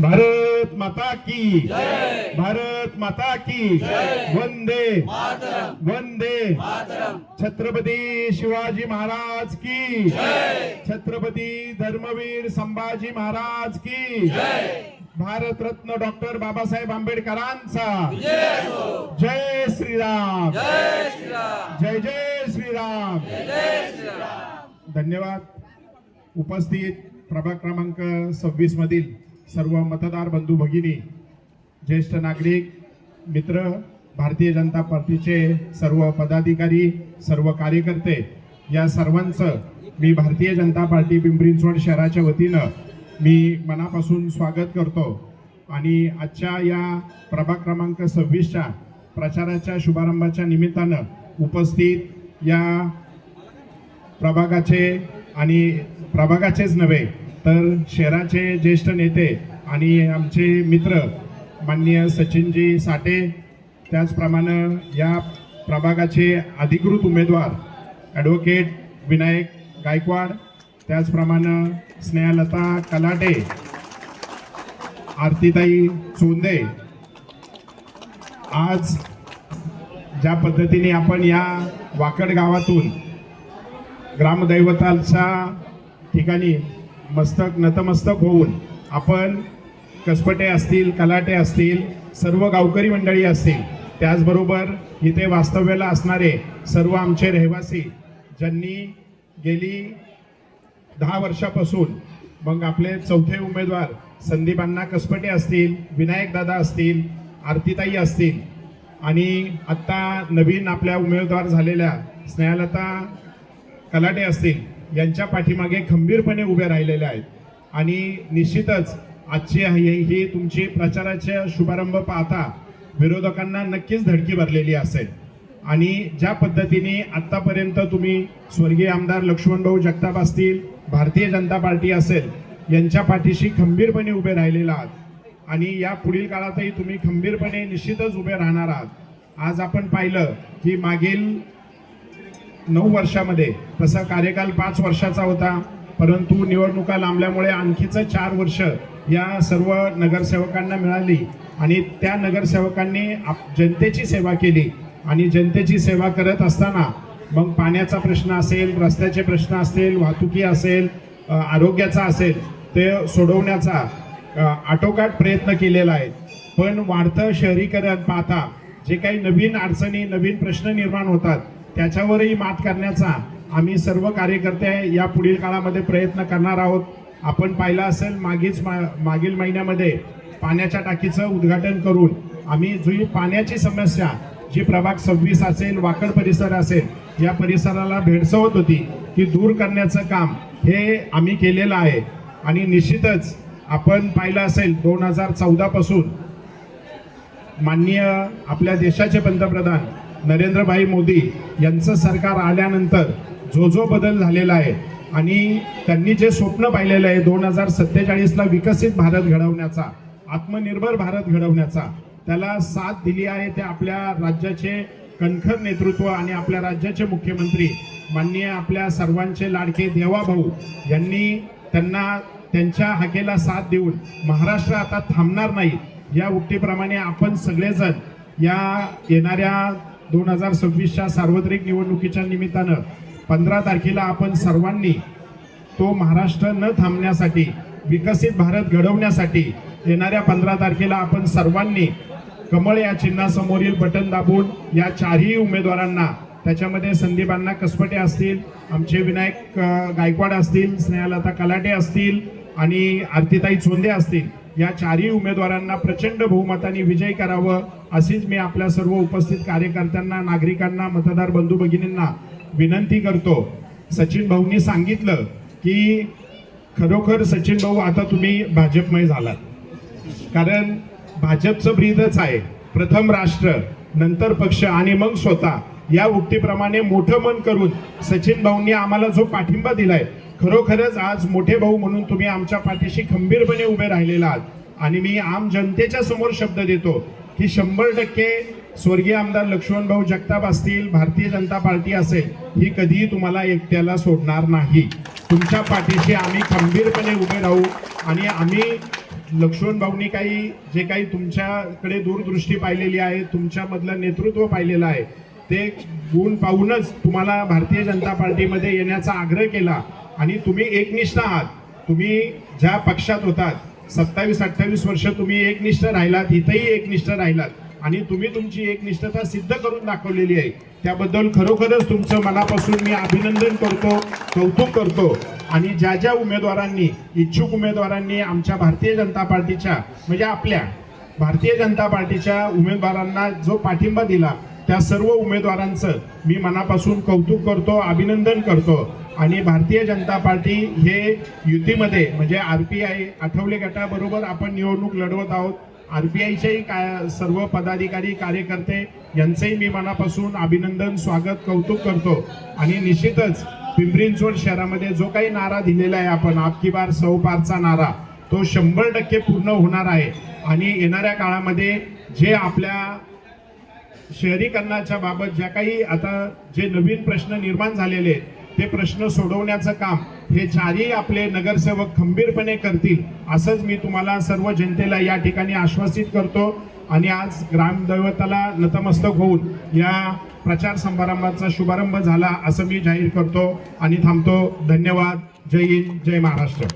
माता की। भारत माता की। वंदे। वंदे। छत्रपती शिवाजी महाराज की। छत्रपती धर्मवीर संभाजी महाराज की। भारत रत्न डॉक्टर बाबासाहेब आंबेडकरांचा। जय श्रीराम। जय जय श्रीराम। धन्यवाद। उपस्थित प्रभाग क्रमांक सव्वीस मधील सर्व मतदार बंधू भगिनी ज्येष्ठ नागरिक मित्र भारतीय जनता पार्टीचे सर्व पदाधिकारी सर्व कार्यकर्ते या सर्वांचं मी भारतीय जनता पार्टी पिंपरी शहराच्या वतीनं मी मनापासून स्वागत करतो. आणि आजच्या या प्रभाग क्रमांक सव्वीसच्या प्रचाराच्या शुभारंभाच्या निमित्तानं उपस्थित या प्रभागाचे आणि प्रभागाचेच नव्हे तर शहराचे ज्येष्ठ नेते आणि आमचे मित्र माननीय सचिनजी साठे त्याचप्रमाणे या प्रभागाचे अधिकृत उमेदवार ॲडव्होकेट विनायक गायकवाड त्याचप्रमाणे स्नेहलता कलाटे आरतीताई चोंदे आज ज्या पद्धतीने आपण या वाकड गावातून ग्रामदैवताच्या ठिकाणी मस्तक नतमस्तक होऊन आपण कसपटे असतील कलाटे असतील सर्व गावकरी मंडळी असतील त्याचबरोबर इथे वास्तव्याला असणारे सर्व आमचे रहिवासी ज्यांनी गेली दहा वर्षापासून मग आपले चौथे उमेदवार संदीप अण्णा कसपटे असतील विनायकदादा असतील आरतीताई असतील आणि आत्ता नवीन आपल्या उमेदवार झालेल्या स्नेहलता कलाटे असतील यांच्या पाठीमागे खंबीरपणे उभे राहिलेले आहेत. आणि निश्चितच आजची ही ही तुमची प्रचाराचा शुभारंभ पाहता विरोधकांना नक्कीच धडकी भरलेली असेल. आणि ज्या पद्धतीने आत्तापर्यंत तुम्ही स्वर्गीय आमदार लक्ष्मणभाऊ जगताप असतील भारतीय जनता पार्टी असेल यांच्या पाठीशी खंबीरपणे उभे राहिलेला आहात. आणि या पुढील काळातही तुम्ही खंबीरपणे निश्चितच उभे राहणार आहात. आज आपण पाहिलं की मागील नऊ वर्षामध्ये. तसा कार्यकाल पाच वर्षाचा होता. परंतु निवडणुका लांबल्यामुळे आणखीचं चार वर्ष या सर्व नगरसेवकांना मिळाली. आणि त्या नगरसेवकांनी आप- जनतेची सेवा केली. आणि जनतेची सेवा करत असताना मग पाण्याचा प्रश्न असेल रस्त्याचे प्रश्न असतील वाहतुकी असेल आरोग्याचा असेल ते सोडवण्याचा आटोकाट प्रयत्न केलेला आहे. पण वाढतं शहरीकरण पाहता जे काही नवीन अडचणी नवीन प्रश्न निर्माण होतात त्याच्यावरही मात करण्याचा आम्ही सर्व कार्यकर्ते या पुढील काळामध्ये प्रयत्न करणार आहोत. आपण पाहिलं असेल मागीच मा मागील महिन्यामध्ये पाण्याच्या टाकीचं उद्घाटन करून आम्ही जी पाण्याची समस्या जी प्रभाग सव्वीस असेल वाकड परिसर असेल या परिसराला भेडसवत होती ती दूर करण्याचं काम हे आम्ही केलेलं आहे. आणि निश्चितच आपण पाहिलं असेल दोन हजार चौदापासून माननीय आपल्या देशाचे पंतप्रधान नरेंद्रभाई मोदी यांचं सरकार आल्यानंतर जो जो बदल झालेला आहे आणि त्यांनी जे स्वप्न पाहिलेलं आहे दोन हजार सत्तेचाळीसला विकसित भारत घडवण्याचा आत्मनिर्भर भारत घडवण्याचा त्याला साथ दिली आहे ते आपल्या राज्याचे कणखर नेतृत्व आणि आपल्या राज्याचे मुख्यमंत्री माननीय आपल्या सर्वांचे लाडके देवाभाऊ यांनी त्यांना त्यांच्या हाकेला साथ देऊन महाराष्ट्र आता थांबणार नाही. या उक्तीप्रमाणे आपण सगळेजण या येणाऱ्या दोन हजार सव्वीसच्या सार्वत्रिक निवडणुकीच्या निमित्तानं पंधरा तारखेला आपण सर्वांनी तो महाराष्ट्र न थांबण्यासाठी विकसित भारत घडवण्यासाठी येणाऱ्या पंधरा तारखेला आपण सर्वांनी कमळ या चिन्हासमोरील बटन दाबून या चारही उमेदवारांना त्याच्यामध्ये संदीपांना कसपटे असतील आमचे विनायक गायकवाड असतील स्नेहलता कलाटे असतील आणि आरतीताई चोंदे असतील या चारही उमेदवारांना प्रचंड बहुमताने विजयी करावं अशीच मी आपल्या सर्व उपस्थित कार्यकर्त्यांना नागरिकांना मतदार बंधू भगिनींना विनंती करतो. सचिन भाऊंनी सांगितलं की खरोखर सचिन भाऊ आता तुम्ही भाजपमय झालात. कारण भाजपचं ब्रीदच आहे. प्रथम राष्ट्र नंतर पक्ष आणि मग स्वतः. या उक्तीप्रमाणे मोठं मन करून सचिन भाऊंनी आम्हाला जो पाठिंबा दिलाय खरोखरच आज मोठे भाऊ म्हणून तुम्ही आमच्या पाठीशी खंबीरपणे उभे राहिलेला आहात. आणि मी आम जनतेच्या समोर शब्द देतो की शंभर टक्के स्वर्गीय आमदार लक्ष्मणभाऊ जगताप असतील भारतीय जनता पार्टी असेल ही कधीही तुम्हाला एकट्याला सोडणार नाही. तुमच्या पाठीशी आम्ही खंबीरपणे उभे राहू आणि आम्ही लक्ष्मणभाऊंनी काही जे काही तुमच्याकडे दूरदृष्टी पाहिलेली आहे तुमच्यामधलं नेतृत्व पाहिलेलं आहे ते गुण पाहूनच तुम्हाला भारतीय जनता पार्टीमध्ये येण्याचा आग्रह केला. आणि तुम्ही एकनिष्ठ आहात. तुम्ही ज्या पक्षात होतात सत्तावीस अठ्ठावीस वर्ष तुम्ही एकनिष्ठ राहिलात इथंही एकनिष्ठ राहिलात. आणि तुम्ही तुमची एकनिष्ठता सिद्ध करून दाखवलेली आहे. त्याबद्दल खरोखरच तुमचं मनापासून मी अभिनंदन करतो कौतुक करतो. आणि ज्या ज्या उमेदवारांनी इच्छुक उमेदवारांनी आमच्या भारतीय जनता पार्टीच्या म्हणजे आपल्या भारतीय जनता पार्टीच्या उमेदवारांना जो पाठिंबा दिला त्या सर्व उमेदवारांचं मी मनापासून कौतुक करतो अभिनंदन करतो. आणि भारतीय जनता पार्टी हे युतीमध्ये म्हणजे आर पी आय आठवले गटाबरोबर आपण निवडणूक लढवत आहोत. आर पी आयच्याही काय सर्व पदाधिकारी कार्यकर्ते यांचंही मी मनापासून अभिनंदन स्वागत कौतुक करतो. आणि निश्चितच पिंपरी चिंचवड शहरामध्ये जो काही नारा दिलेला आहे आपण आपकी बार सौ पारचा नारा तो शंभर टक्के पूर्ण होणार आहे. आणि येणाऱ्या काळामध्ये जे आपल्या शहरीकरणाच्या बाबत ज्या काही आता जे नवीन प्रश्न निर्माण झालेले आहेत ते प्रश्न सोडवण्याचं काम हे चारही आपले नगरसेवक खंबीरपणे करतील असंच मी तुम्हाला सर्व जनतेला या ठिकाणी आश्वासित करतो. आणि आज ग्रामदैवताला नतमस्तक होऊन या प्रचार समारंभाचा शुभारंभ झाला असं मी जाहीर करतो. आणि थांबतो. धन्यवाद. जय हिंद. जय महाराष्ट्र.